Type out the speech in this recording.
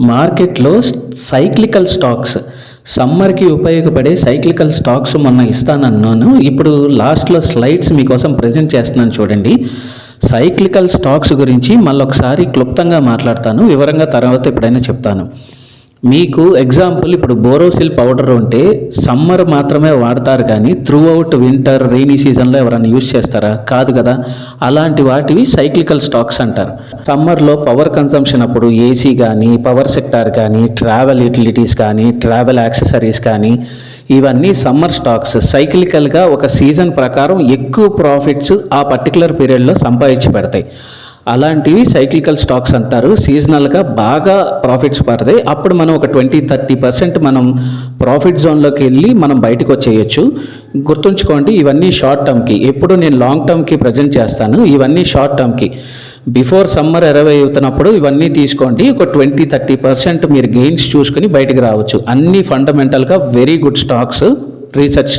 మార్కెట్లో cyclical stocks సమ్మర్కి ఉపయోగపడే సైక్లికల్ స్టాక్స్ మొన్న ఇస్తానన్నాను. ఇప్పుడు లాస్ట్లో స్లైడ్స్ మీకోసం ప్రజెంట్ చేస్తున్నాను చూడండి. సైక్లికల్ స్టాక్స్ గురించి మళ్ళొకసారి క్లుప్తంగా మాట్లాడతాను. వివరంగా తర్వాత ఎప్పుడైనా చెప్తాను. మీకు ఎగ్జాంపుల్ ఇప్పుడు బోరోసిల్ పౌడర్ ఉంటే సమ్మర్ మాత్రమే వాడతారు కానీ త్రూ అవుట్ వింటర్ రెయినీ సీజన్లో ఎవరైనా యూజ్ చేస్తారా? కాదు కదా. అలాంటి వాటివి సైక్లికల్ స్టాక్స్ అంటారు. సమ్మర్లో పవర్ కన్సంప్షన్ అప్పుడు ఏసీ కానీ పవర్ సెక్టార్ కానీ ట్రావెల్ యూటిలిటీస్ కానీ ట్రావెల్ యాక్సెసరీస్ కానీ ఇవన్నీ సమ్మర్ స్టాక్స్ సైక్లికల్గా ఒక సీజన్ ప్రకారం ఎక్కువ ప్రాఫిట్స్ ఆ పర్టికులర్ పీరియడ్లో సంపాదించి పెడతాయి. అలాంటివి సైక్లికల్ స్టాక్స్ అంటారు. సీజనల్గా బాగా ప్రాఫిట్స్ పడతాయి. అప్పుడు మనం ఒక ట్వంటీ థర్టీ పర్సెంట్ మనం ప్రాఫిట్ జోన్లోకి వెళ్ళి మనం బయటకు వచ్చేయచ్చు. గుర్తుంచుకోండి ఇవన్నీ షార్ట్ టర్మ్కి ఎప్పుడు నేను లాంగ్ టర్మ్కి ప్రజెంట్ చేస్తాను ఇవన్నీ షార్ట్ టర్మ్కి బిఫోర్ సమ్మర్ ఇరవై అవుతున్నప్పుడు ఇవన్నీ తీసుకోండి. ఒక ట్వంటీ థర్టీ పర్సెంట్ మీరు గెయిన్స్ చూసుకుని బయటకు రావచ్చు. అన్ని ఫండమెంటల్గా వెరీ గుడ్ స్టాక్స్ రీసెర్చ్